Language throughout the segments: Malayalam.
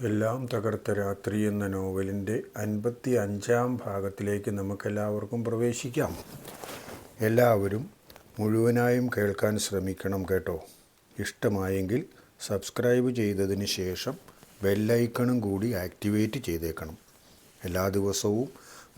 എല്ലാം തകർത്ത രാത്രി എന്ന നോവലിന്റെ അൻപത്തി അഞ്ചാം ഭാഗത്തിലേക്ക് നമുക്കെല്ലാവർക്കും പ്രവേശിക്കാം. എല്ലാവരും മുഴുവനായും കേൾക്കാൻ ശ്രമിക്കണം കേട്ടോ. ഇഷ്ടമായെങ്കിൽ സബ്സ്ക്രൈബ് ചെയ്തതിന് ശേഷം ബെല്ലൈക്കണും കൂടി ആക്ടിവേറ്റ് ചെയ്തേക്കണം. എല്ലാ ദിവസവും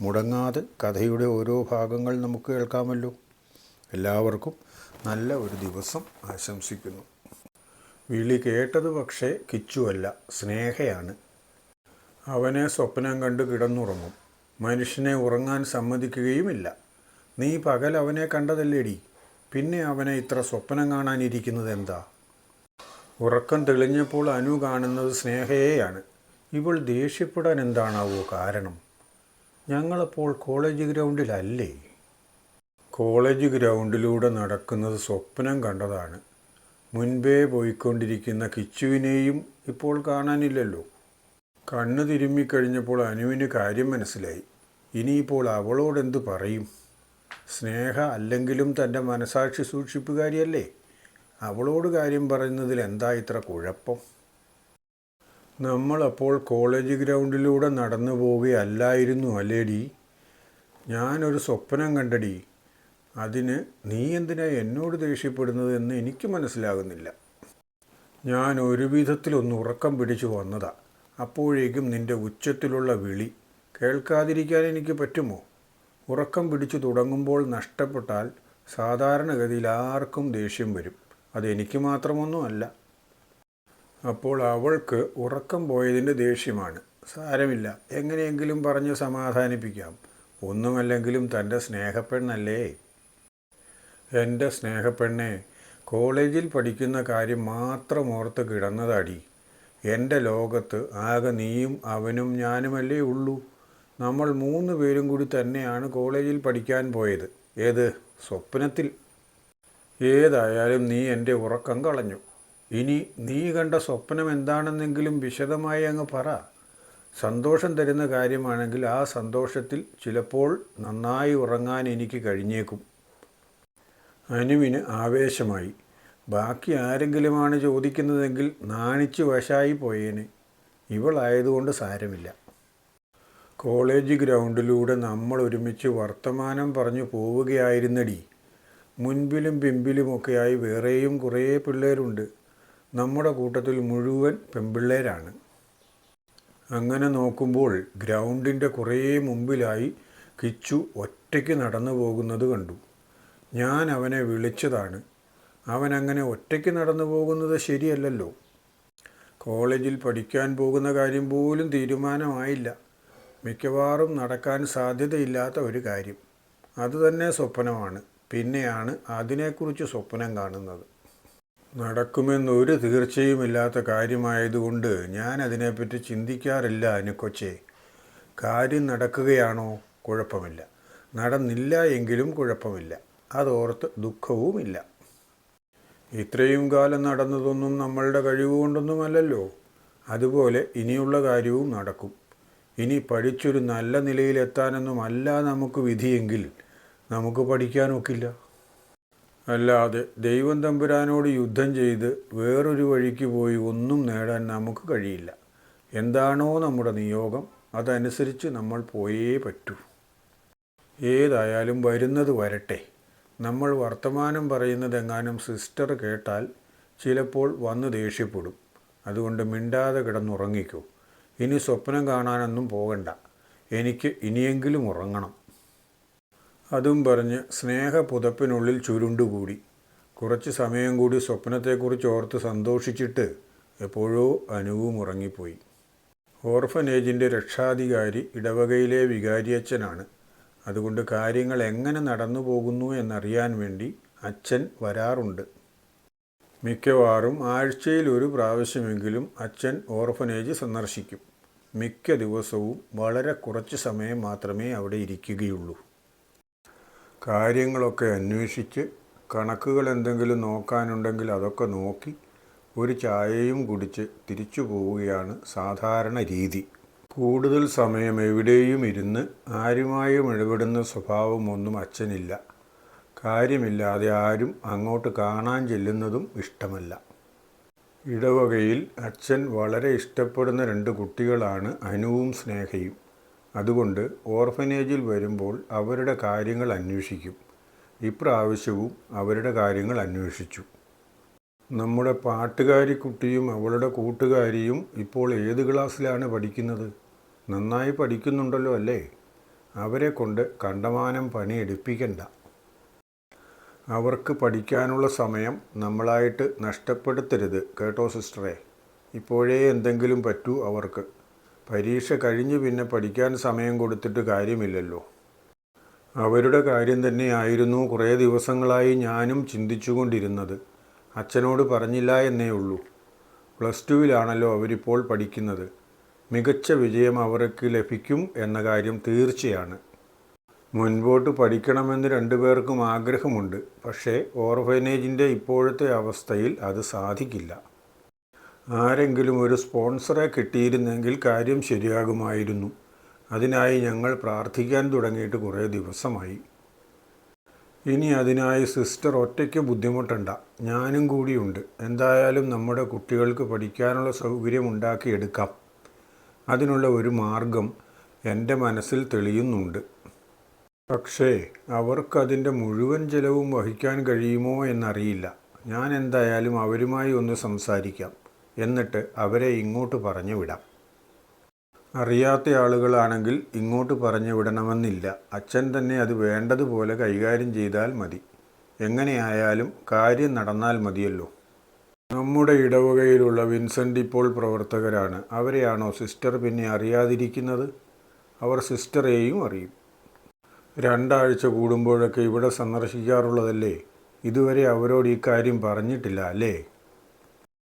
മുടങ്ങാതെ കഥയുടെ ഓരോ ഭാഗങ്ങൾ നമുക്ക് കേൾക്കാമല്ലോ. എല്ലാവർക്കും നല്ല ഒരു ദിവസം ആശംസിക്കുന്നു. വിളി കേട്ടത് പക്ഷേ കിച്ചുവല്ല സ്നേഹയാണ്. അവനെ സ്വപ്നം കണ്ട് കിടന്നുറങ്ങും. മനുഷ്യനെ ഉറങ്ങാൻ സമ്മതിക്കുകയുമില്ല. നീ പകൽ അവനെ കണ്ടതല്ലേടി? പിന്നെ അവനെ ഇത്ര സ്വപ്നം കാണാനിരിക്കുന്നത് എന്താ ഉറക്കം തെളിഞ്ഞപ്പോൾ അനു കാണുന്നത് സ്നേഹയെയാണ്. ഇവൾ ദേഷ്യപ്പെടാൻ എന്താണാവോ കാരണം? ഞങ്ങളപ്പോൾ കോളേജ് ഗ്രൗണ്ടിലല്ലേ? കോളേജ് ഗ്രൗണ്ടിലൂടെ നടക്കുന്നത് സ്വപ്നം കണ്ടതാണ്. മുൻപേ പോയിക്കൊണ്ടിരിക്കുന്ന കിച്ചുവിനെയും ഇപ്പോൾ കാണാനില്ലല്ലോ. കണ്ണ് തിരുമ്മിക്കഴിഞ്ഞപ്പോൾ അനുവിന് കാര്യം മനസ്സിലായി. ഇനിയിപ്പോൾ അവളോടെന്ത് പറയും? സ്നേഹ അല്ലെങ്കിലും തന്റെ മനസാക്ഷി സൂക്ഷിപ്പുകാരിയല്ലേ? അവളോട് കാര്യം പറയുന്നതിൽ എന്താ ഇത്ര കുഴപ്പം? നമ്മളപ്പോൾ കോളേജ് ഗ്രൗണ്ടിലൂടെ നടന്നു പോവുകയല്ലായിരുന്നു അല്ലേടി? ഞാനൊരു സ്വപ്നം കണ്ടടി. അതിന് നീ എന്തിനാ എന്നോട് ദേഷ്യപ്പെടുന്നത് എന്ന് എനിക്ക് മനസ്സിലാകുന്നില്ല. ഞാൻ ഒരു വിധത്തിലൊന്ന് ഉറക്കം പിടിച്ചു വന്നതാ. അപ്പോഴേക്കും നിന്റെ ഉച്ചത്തിലുള്ള വിളി കേൾക്കാതിരിക്കാൻ എനിക്ക് പറ്റുമോ? ഉറക്കം പിടിച്ചു തുടങ്ങുമ്പോൾ നഷ്ടപ്പെട്ടാൽ സാധാരണഗതിയിൽ ആർക്കും ദേഷ്യം വരും. അതെനിക്ക് മാത്രമൊന്നുമല്ല. അപ്പോൾ അവൾക്ക് ഉറക്കം പോയതിന്റെ ദേഷ്യമാണ്. സാരമില്ല. എങ്ങനെയെങ്കിലും പറഞ്ഞ് സമാധാനിപ്പിക്കാം. ഒന്നുമല്ലെങ്കിലും തന്റെ സ്നേഹപ്പെണ്ണല്ലേ? എന്റെ സ്നേഹപ്പെണ്ണെ കോളേജിൽ പഠിക്കുന്ന കാര്യം മാത്രം ഓർത്ത് കിടന്നതാടി. എന്റെ ലോകത്ത് ആകെ നീയും അവനും ഞാനുമല്ലേ ഉള്ളൂ. നമ്മൾ മൂന്ന് പേരും കൂടി തന്നെയാണ് കോളേജിൽ പഠിക്കാൻ പോയത്. ഏത്? സ്വപ്നത്തിൽ. ഏതായാലും നീ എന്റെ ഉറക്കം കളഞ്ഞു. ഇനി നീ കണ്ട സ്വപ്നം എന്താണെന്നെങ്കിലും വിശദമായി അങ്ങ് പറ. സന്തോഷം തരുന്ന കാര്യമാണെങ്കിൽ ആ സന്തോഷത്തിൽ ചിലപ്പോൾ നന്നായി ഉറങ്ങാൻ എനിക്ക് കഴിഞ്ഞേക്കും. അനുവിന് ആവേശമായി. ബാക്കി ആരെങ്കിലുമാണ് ചോദിക്കുന്നതെങ്കിൽ നാണിച്ച് വശായി പോയേനെ. ഇവളായതുകൊണ്ട് സാരമില്ല. കോളേജ് ഗ്രൗണ്ടിലൂടെ നമ്മൾ ഒരുമിച്ച് വർത്തമാനം പറഞ്ഞു പോവുകയായിരുന്നടി. മുൻപിലും പിമ്പിലുമൊക്കെയായി വേറെയും കുറേ പിള്ളേരുണ്ട്. നമ്മുടെ കൂട്ടത്തിൽ മുഴുവൻ പെമ്പിള്ളേരാണ്. അങ്ങനെ നോക്കുമ്പോൾ ഗ്രൗണ്ടിന്റെ കുറേ മുമ്പിലായി കിച്ചു ഒറ്റയ്ക്ക് നടന്നു പോകുന്നത് കണ്ടു. ഞാൻ അവനെ വിളിച്ചതാണ്. അവൻ അങ്ങനെ ഒറ്റയ്ക്ക് നടന്നു പോകുന്നത് ശരിയല്ലല്ലോ. കോളേജിൽ പഠിക്കാൻ പോകുന്ന കാര്യം പോലും തീരുമാനമായില്ല. മിക്കവാറും നടക്കാൻ സാധ്യതയില്ലാത്ത ഒരു കാര്യം. അതുതന്നെ സ്വപ്നമാണ്. പിന്നെയാണ് അതിനെക്കുറിച്ച് സ്വപ്നം കാണുന്നത്. നടക്കുമെന്നൊരു തീർച്ചയുമില്ലാത്ത കാര്യമായതുകൊണ്ട് ഞാൻ അതിനെപ്പറ്റി ചിന്തിക്കാറില്ല അനുക്കൊച്ചേ കാര്യം നടക്കുകയാണോ? കുഴപ്പമില്ല. നടന്നില്ല എങ്കിലും കുഴപ്പമില്ല. അതോർത്ത് ദുഃഖവുമില്ല. ഇത്രയും കാലം നടന്നതൊന്നും നമ്മളുടെ കഴിവുകൊണ്ടൊന്നുമല്ലല്ലോ. അതുപോലെ ഇനിയുള്ള കാര്യവും നടക്കും. ഇനി പഠിച്ചൊരു നല്ല നിലയിലെത്താനൊന്നുമല്ല നമുക്ക് വിധിയെങ്കിൽ നമുക്ക് പഠിക്കാനൊക്കില്ല. അല്ലാതെ ദൈവം തമ്പുരാനോട് യുദ്ധം ചെയ്ത് വേറൊരു വഴിക്ക് പോയി ഒന്നും നേടാൻ നമുക്ക് കഴിയില്ല. എന്താണോ നമ്മുടെ നിയോഗം അതനുസരിച്ച് നമ്മൾ പോയേ പറ്റൂ. ഏതായാലും വരുന്നത് വരട്ടെ. നമ്മൾ വർത്തമാനം പറയുന്നതെങ്ങാനും സിസ്റ്റർ കേട്ടാൽ ചിലപ്പോൾ വന്ന് ദേഷ്യപ്പെടും. അതുകൊണ്ട് മിണ്ടാതെ കിടന്നുറങ്ങിക്കോ. ഇനി സ്വപ്നം കാണാനൊന്നും പോകണ്ട. എനിക്ക് ഇനിയെങ്കിലും ഉറങ്ങണം. അതും പറഞ്ഞ് സ്നേഹ പുതപ്പിനുള്ളിൽ ചുരുണ്ടുകൂടി. കുറച്ച് സമയം കൂടി സ്വപ്നത്തെക്കുറിച്ച് ഓർത്ത് സന്തോഷിച്ചിട്ട് എപ്പോഴോ അനുവും ഉറങ്ങിപ്പോയി. ഓർഫനേജിന്റെ രക്ഷാധികാരി ഇടവകയിലെ വികാരിയച്ഛനാണ്. അതുകൊണ്ട് കാര്യങ്ങൾ എങ്ങനെ നടന്നു പോകുന്നു എന്നറിയാൻ വേണ്ടി അച്ഛൻ വരാറുണ്ട്. മിക്കവാറും ആഴ്ചയിൽ ഒരു പ്രാവശ്യമെങ്കിലും അച്ഛൻ ഓർഫനേജ് സന്ദർശിക്കും. മിക്ക ദിവസവും വളരെ കുറച്ച് സമയം മാത്രമേ അവിടെ ഇരിക്കുകയുള്ളൂ. കാര്യങ്ങളൊക്കെ അന്വേഷിച്ച് കണക്കുകൾ എന്തെങ്കിലും നോക്കാനുണ്ടെങ്കിൽ അതൊക്കെ നോക്കി ഒരു ചായയും കുടിച്ച് തിരിച്ചു പോവുകയാണ് സാധാരണ രീതി. കൂടുതൽ സമയം എവിടെയും ഇരുന്ന് ആരുമായും ഇടപെടുന്ന സ്വഭാവമൊന്നും അച്ഛനില്ല. കാര്യമില്ലാതെ ആരും അങ്ങോട്ട് കാണാൻ ചെല്ലുന്നതും ഇഷ്ടമല്ല. ഇടവകയിൽ അച്ഛൻ വളരെ ഇഷ്ടപ്പെടുന്ന രണ്ട് കുട്ടികളാണ് അനുവും സ്നേഹയും. അതുകൊണ്ട് ഓർഫനേജിൽ വരുമ്പോൾ അവരുടെ കാര്യങ്ങൾ അന്വേഷിക്കും. ഇപ്രാവശ്യവും അവരുടെ കാര്യങ്ങൾ അന്വേഷിച്ചു. നമ്മുടെ പാട്ടുകാരി കുട്ടിയും അവളുടെ കൂട്ടുകാരിയും ഇപ്പോൾ ഏത് ക്ലാസ്സിലാണ് പഠിക്കുന്നത്? നന്നായി പഠിക്കുന്നുണ്ടല്ലോ അല്ലേ? അവരെ കൊണ്ട് കണ്ടമാനം പണി എടുപ്പിക്കണ്ട. അവർക്ക് പഠിക്കാനുള്ള സമയം നമ്മളായിട്ട് നഷ്ടപ്പെടുത്തരുത് കേട്ടോ സിസ്റ്ററെ. ഇപ്പോഴേ എന്തെങ്കിലും പറ്റൂ അവർക്ക്. പരീക്ഷ കഴിഞ്ഞ് പിന്നെ പഠിക്കാൻ സമയം കൊടുത്തിട്ട് കാര്യമില്ലല്ലോ. അവരുടെ കാര്യം തന്നെയായിരുന്നു കുറേ ദിവസങ്ങളായി ഞാനും ചിന്തിച്ചുകൊണ്ടിരുന്നത്. അച്ഛനോട് പറഞ്ഞില്ല എന്നേ ഉള്ളൂ. പ്ലസ് ടുവിലാണല്ലോ അവരിപ്പോൾ പഠിക്കുന്നത്. മികച്ച വിജയം അവർക്ക് ലഭിക്കും എന്ന കാര്യം തീർച്ചയാണ്. മുൻപോട്ട് പഠിക്കണമെന്ന് രണ്ടുപേർക്കും ആഗ്രഹമുണ്ട്. പക്ഷേ ഓർഫനേജിന്റെ ഇപ്പോഴത്തെ അവസ്ഥയിൽ അത് സാധിക്കില്ല. ആരെങ്കിലും ഒരു സ്പോൺസറെ കിട്ടിയിരുന്നെങ്കിൽ കാര്യം ശരിയാകുമായിരുന്നു. അതിനായി ഞങ്ങൾ പ്രാർത്ഥിക്കാൻ തുടങ്ങിയിട്ട് കുറേ ദിവസമായി. ഇനി അതിനായി സിസ്റ്റർ ഒറ്റയ്ക്ക് ബുദ്ധിമുട്ടണ്ട. ഞാനും കൂടിയുണ്ട്. എന്തായാലും നമ്മുടെ കുട്ടികൾക്ക് പഠിക്കാനുള്ള സൗകര്യം ഉണ്ടാക്കിയെടുക്കാം. അതിനുള്ള ഒരു മാർഗം എന്റെ മനസ്സിൽ തെളിയുന്നുണ്ട്. പക്ഷേ അവർക്കതിന്റെ മുഴുവൻ ചെലവും വഹിക്കാൻ കഴിയുമോ എന്നറിയില്ല. ഞാൻ എന്തായാലും അവരുമായി ഒന്ന് സംസാരിക്കാം. എന്നിട്ട് അവരെ ഇങ്ങോട്ട് പറഞ്ഞു വിടാം. അറിയാത്ത ആളുകളാണെങ്കിൽ ഇങ്ങോട്ട് പറഞ്ഞു വിടണമെന്നില്ല. അച്ഛൻ തന്നെ അത് വേണ്ടതുപോലെ കൈകാര്യം ചെയ്താൽ മതി. എങ്ങനെയായാലും കാര്യം നടന്നാൽ മതിയല്ലോ. നമ്മുടെ ഇടവകയിലുള്ള വിൻസെന്റ് ഇപ്പോൾ പ്രവർത്തകരാണ്. അവരെയാണോ സിസ്റ്റർ പിന്നെ അറിയാതിരിക്കുന്നത്? അവർ സിസ്റ്ററെയും അറിയും. രണ്ടാഴ്ച കൂടുമ്പോഴൊക്കെ ഇവിടെ സന്ദർശിക്കാറുള്ളതല്ലേ? ഇതുവരെ അവരോട് ഈ കാര്യം പറഞ്ഞിട്ടില്ല അല്ലേ?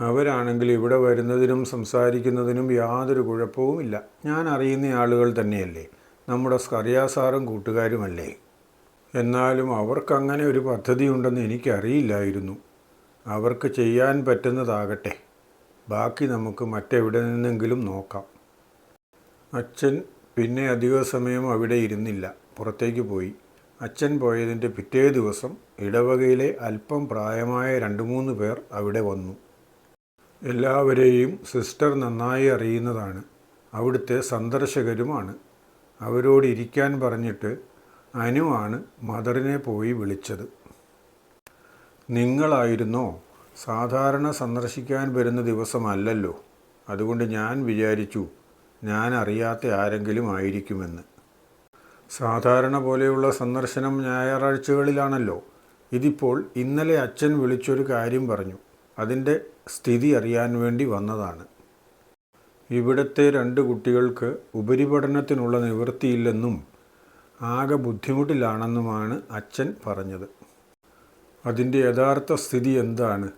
അവരാണെങ്കിൽ ഇവിടെ വരുന്നതിനും സംസാരിക്കുന്നതിനും യാതൊരു കുഴപ്പവുമില്ല. ഞാൻ അറിയുന്ന ആളുകൾ തന്നെയല്ലേ? നമ്മുടെ സ്കറിയാസാറും കൂട്ടുകാരുമല്ലേ? എന്നാലും അവർക്കങ്ങനെ ഒരു പദ്ധതി ഉണ്ടെന്ന് എനിക്കറിയില്ലായിരുന്നു. അവർക്ക് ചെയ്യാൻ പറ്റുന്നതാകട്ടെ. ബാക്കി നമുക്ക് മറ്റെവിടെ നിന്നെങ്കിലും നോക്കാം. അച്ഛൻ പിന്നെ അധിക സമയം അവിടെ ഇരുന്നില്ല. പുറത്തേക്ക് പോയി. അച്ഛൻ പോയതിന്റെ പിറ്റേ ദിവസം ഇടവകയിലെ അല്പം പ്രായമായ രണ്ട് മൂന്ന് പേർ അവിടെ വന്നു. എല്ലാവരെയും സിസ്റ്റർ നന്നായി അറിയുന്നതാണ്. അവിടുത്തെ സന്ദർശകരുമാണ്. അവരോട് ഇരിക്കാൻ പറഞ്ഞിട്ട് അനുവാണ് മദറിനെ പോയി വിളിച്ചത്. നിങ്ങളായിരുന്നോ? സാധാരണ സന്ദർശിക്കാൻ വരുന്ന ദിവസമല്ലല്ലോ. അതുകൊണ്ട് ഞാൻ വിചാരിച്ചു ഞാൻ അറിയാത്ത ആരെങ്കിലും ആയിരിക്കുമെന്ന്. സാധാരണ പോലെയുള്ള സന്ദർശനം ഞായറാഴ്ചകളിലാണല്ലോ. ഇതിപ്പോൾ ഇന്നലെ അച്ഛൻ വിളിച്ചൊരു കാര്യം പറഞ്ഞു. അതിന്റെ സ്ഥിതി അറിയാൻ വേണ്ടി വന്നതാണ്. ഇവിടുത്തെ രണ്ട് കുട്ടികൾക്ക് ഉപരിപഠനത്തിനുള്ള നിവൃത്തിയില്ലെന്നും ആകെ ബുദ്ധിമുട്ടിലാണെന്നുമാണ് അച്ഛൻ പറഞ്ഞത്. അതിന്റെ യഥാർത്ഥ സ്ഥിതി എന്താണ്?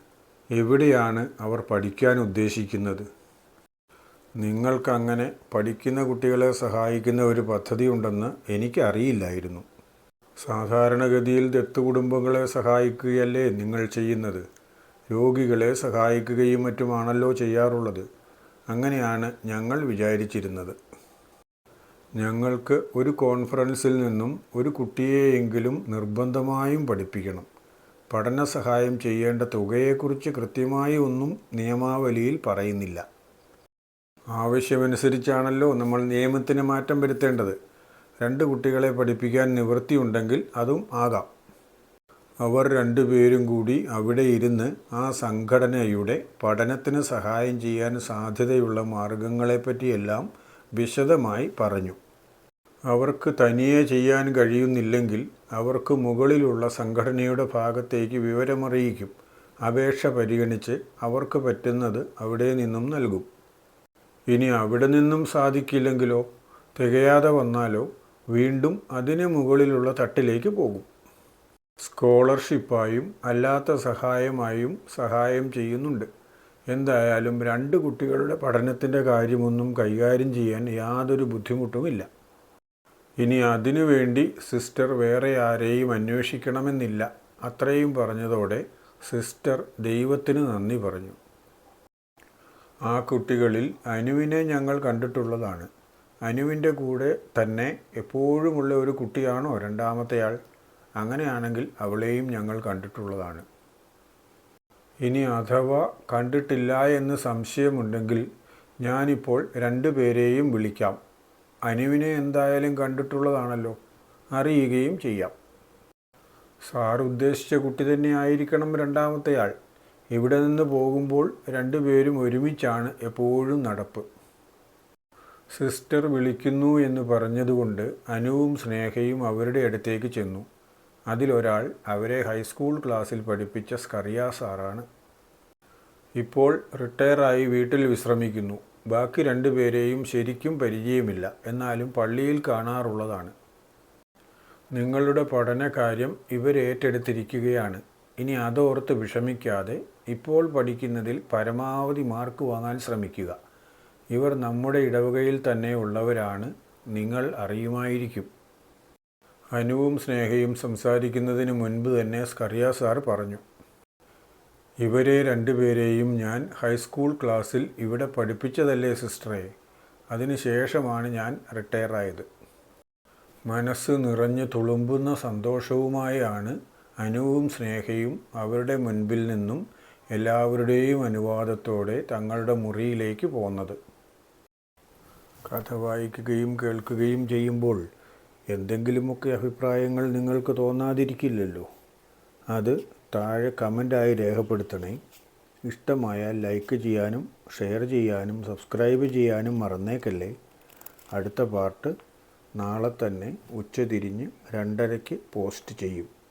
എവിടെയാണ് അവർ പഠിക്കാൻ ഉദ്ദേശിക്കുന്നത്? നിങ്ങൾക്കങ്ങനെ പഠിക്കുന്ന കുട്ടികളെ സഹായിക്കുന്ന ഒരു പദ്ധതി ഉണ്ടെന്ന് എനിക്കറിയില്ലായിരുന്നു. സാധാരണഗതിയിൽ ദത്ത് കുടുംബങ്ങളെ സഹായിക്കുകയല്ലേ നിങ്ങൾ ചെയ്യുന്നത്? രോഗികളെ സഹായിക്കുകയും മറ്റുമാണല്ലോ ചെയ്യാറുള്ളത്. അങ്ങനെയാണ് ഞങ്ങൾ വിചാരിച്ചിരുന്നത്. ഞങ്ങൾക്ക് ഒരു കോൺഫറൻസിൽ നിന്നും ഒരു കുട്ടിയെയെങ്കിലും നിർബന്ധമായും പഠിപ്പിക്കണം. പഠന സഹായം ചെയ്യേണ്ട തുകയെക്കുറിച്ച് കൃത്യമായി ഒന്നും നിയമാവലിയിൽ പറയുന്നില്ല. ആവശ്യമനുസരിച്ചാണല്ലോ നമ്മൾ നിയമത്തിന് മാറ്റം വരുത്തേണ്ടത്. രണ്ട് കുട്ടികളെ പഠിപ്പിക്കാൻ നിവൃത്തിയുണ്ടെങ്കിൽ അതും ആകാം. അവർ രണ്ടുപേരും കൂടി അവിടെ ഇരുന്ന് ആ സംഘടനയുടെ പഠനത്തിന് സഹായം ചെയ്യാൻ സാധ്യതയുള്ള മാർഗങ്ങളെപ്പറ്റിയെല്ലാം വിശദമായി പറഞ്ഞു. അവർക്ക് തനിയെ ചെയ്യാൻ കഴിയുന്നില്ലെങ്കിൽ അവർക്ക് മുകളിലുള്ള സംഘടനയുടെ ഭാഗത്തേക്ക് വിവരമറിയിക്കും. അപേക്ഷ പരിഗണിച്ച് അവർക്ക് പറ്റുന്നത് അവിടെ നിന്നും നൽകും. ഇനി അവിടെ നിന്നും സാധിക്കില്ലെങ്കിലോ തികയാതെ വന്നാലോ വീണ്ടും അതിന് മുകളിലുള്ള തട്ടിലേക്ക് പോകും. സ്കോളർഷിപ്പായും അല്ലാത്ത സഹായമായും സഹായം ചെയ്യുന്നുണ്ട്. എന്തായാലും രണ്ട് കുട്ടികളുടെ പഠനത്തിന്റെ കാര്യമൊന്നും കൈകാര്യം ചെയ്യാൻ യാതൊരു ബുദ്ധിമുട്ടുമില്ല. ഇനി അതിനു വേണ്ടി സിസ്റ്റർ വേറെ ആരെയും അന്വേഷിക്കണമെന്നില്ല. അത്രയും പറഞ്ഞതോടെ സിസ്റ്റർ ദൈവത്തിന് നന്ദി പറഞ്ഞു. ആ കുട്ടികളിൽ അനുവിനെ ഞങ്ങൾ കണ്ടിട്ടുള്ളതാണ്. അനുവിന്റെ കൂടെ തന്നെ എപ്പോഴുമുള്ള ഒരു കുട്ടിയാണോ രണ്ടാമത്തെയാൾ? അങ്ങനെയാണെങ്കിൽ അവളെയും ഞങ്ങൾ കണ്ടിട്ടുള്ളതാണ്. ഇനി അഥവാ കണ്ടിട്ടില്ല എന്ന് സംശയമുണ്ടെങ്കിൽ ഞാനിപ്പോൾ രണ്ടു പേരെയും വിളിക്കാം. അനുവിനെ എന്തായാലും കണ്ടിട്ടുള്ളതാണല്ലോ. അറിയുകയും ചെയ്യാം. സാർ ഉദ്ദേശിച്ച കുട്ടി തന്നെ ആയിരിക്കണം രണ്ടാമത്തെ ആൾ ഇവിടെ നിന്ന് പോകുമ്പോൾ രണ്ടുപേരും ഒരുമിച്ചാണ് എപ്പോഴും നടപ്പ്. സിസ്റ്റർ വിളിക്കുന്നു എന്ന് പറഞ്ഞതുകൊണ്ട് അനുവും സ്നേഹയും അവരുടെ അടുത്തേക്ക് ചെന്നു. അതിലൊരാൾ അവരെ ഹൈസ്കൂൾ ക്ലാസ്സിൽ പഠിപ്പിച്ച സ്കറിയ സാറാണ്. ഇപ്പോൾ റിട്ടയറായി വീട്ടിൽ വിശ്രമിക്കുന്നു. ബാക്കി രണ്ടുപേരെയും ശരിക്കും പരിചയമില്ല. എന്നാലും പള്ളിയിൽ കാണാറുള്ളതാണ്. നിങ്ങളുടെ പഠനകാര്യം ഇവരേറ്റെടുത്തിരിക്കുകയാണ്. ഇനി അതോർത്ത് വിഷമിക്കാതെ ഇപ്പോൾ പഠിക്കുന്നതിൽ പരമാവധി മാർക്ക് വാങ്ങാൻ ശ്രമിക്കുക. ഇവർ നമ്മുടെ ഇടവകയിൽ തന്നെ ഉള്ളവരാണ്. നിങ്ങൾ അറിയുമായിരിക്കും. അനുവും സ്നേഹയും സംസാരിക്കുന്നതിന് മുൻപ് തന്നെ സ്കറിയ സാർ പറഞ്ഞു. ഇവരെ രണ്ടുപേരെയും ഞാൻ ഹൈസ്കൂൾ ക്ലാസ്സിൽ ഇവിടെ പഠിപ്പിച്ചതല്ലേ സിസ്റ്ററെ? അതിനുശേഷമാണ് ഞാൻ റിട്ടയറായത്. മനസ്സ് നിറഞ്ഞു തുളുമ്പുന്ന സന്തോഷവുമായാണ് അനുവും സ്നേഹയും അവരുടെ മുൻപിൽ നിന്നും എല്ലാവരുടെയും അനുവാദത്തോടെ തങ്ങളുടെ മുറിയിലേക്ക് പോന്നത്. കഥ വായിക്കുകയും കേൾക്കുകയും ചെയ്യുമ്പോൾ എന്തെങ്കിലുമൊക്കെ അഭിപ്രായങ്ങൾ നിങ്ങൾക്ക് തോന്നാതിരിക്കില്ലല്ലോ. അത് താഴെ കമന്റായി രേഖപ്പെടുത്തണേ. ഇഷ്ടമായാൽ ലൈക്ക് ചെയ്യാനും ഷെയർ ചെയ്യാനും സബ്സ്ക്രൈബ് ചെയ്യാനും മറന്നേക്കല്ലേ. അടുത്ത പാർട്ട് നാളെ തന്നെ ഉച്ചതിരിഞ്ഞ് രണ്ടരയ്ക്ക് പോസ്റ്റ് ചെയ്യും.